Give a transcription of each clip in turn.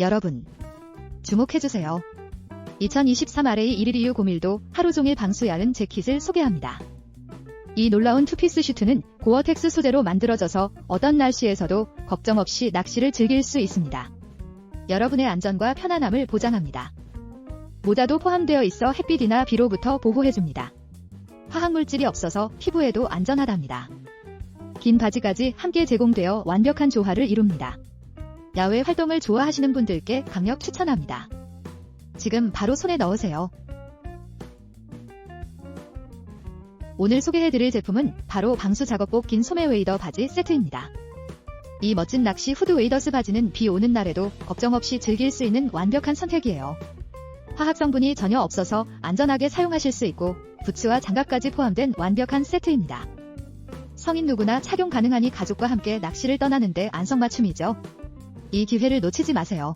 여러분, 주목해주세요. 2023 RA 1일 이후 고밀도 하루 종일 방수 야른 재킷을 소개합니다. 이 놀라운 투피스 슈트는 고어텍스 소재로 만들어져서 어떤 날씨에서도 걱정 없이 낚시를 즐길 수 있습니다. 여러분의 안전과 편안함을 보장합니다. 모자도 포함되어 있어 햇빛이나 비로부터 보호해줍니다. 화학물질이 없어서 피부에도 안전하답니다. 긴 바지까지 함께 제공되어 완벽한 조화를 이룹니다. 야외 활동을 좋아하시는 분들께 강력 추천합니다. 지금 바로 손에 넣으세요. 오늘 소개해드릴 제품은 바로 방수 작업복 긴 소매 웨이더 바지 세트입니다. 이 멋진 낚시 후드 웨이더스 바지는 비 오는 날에도 걱정 없이 즐길 수 있는 완벽한 선택이에요. 화학 성분이 전혀 없어서 안전하게 사용하실 수 있고 부츠와 장갑까지 포함된 완벽한 세트입니다. 성인 누구나 착용 가능하니 가족과 함께 낚시를 떠나는데 안성맞춤이죠. 이 기회를 놓치지 마세요.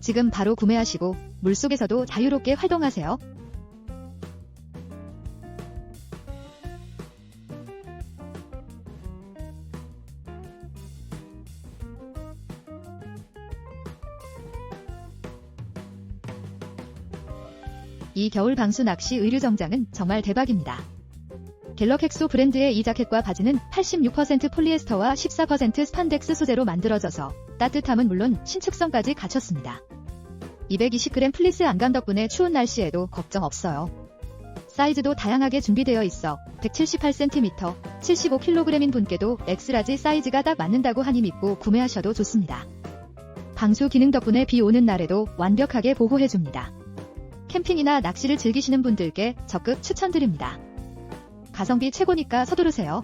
지금 바로 구매하시고 물속에서도 자유롭게 활동하세요. 이 겨울 방수 낚시 의류 정장은 정말 대박입니다. 갤럭헥소 브랜드의 이 자켓과 바지는 86% 폴리에스터와 14% 스판덱스 소재로 만들어져서 따뜻함은 물론 신축성까지 갖췄습니다. 220g 플리스 안감 덕분에 추운 날씨에도 걱정 없어요. 사이즈도 다양하게 준비되어 있어 178cm, 75kg인 분께도 엑스라지 사이즈가 딱 맞는다고 하니 믿고 구매하셔도 좋습니다. 방수 기능 덕분에 비 오는 날에도 완벽하게 보호해줍니다. 캠핑이나 낚시를 즐기시는 분들께 적극 추천드립니다. 가성비 최고니까 서두르세요.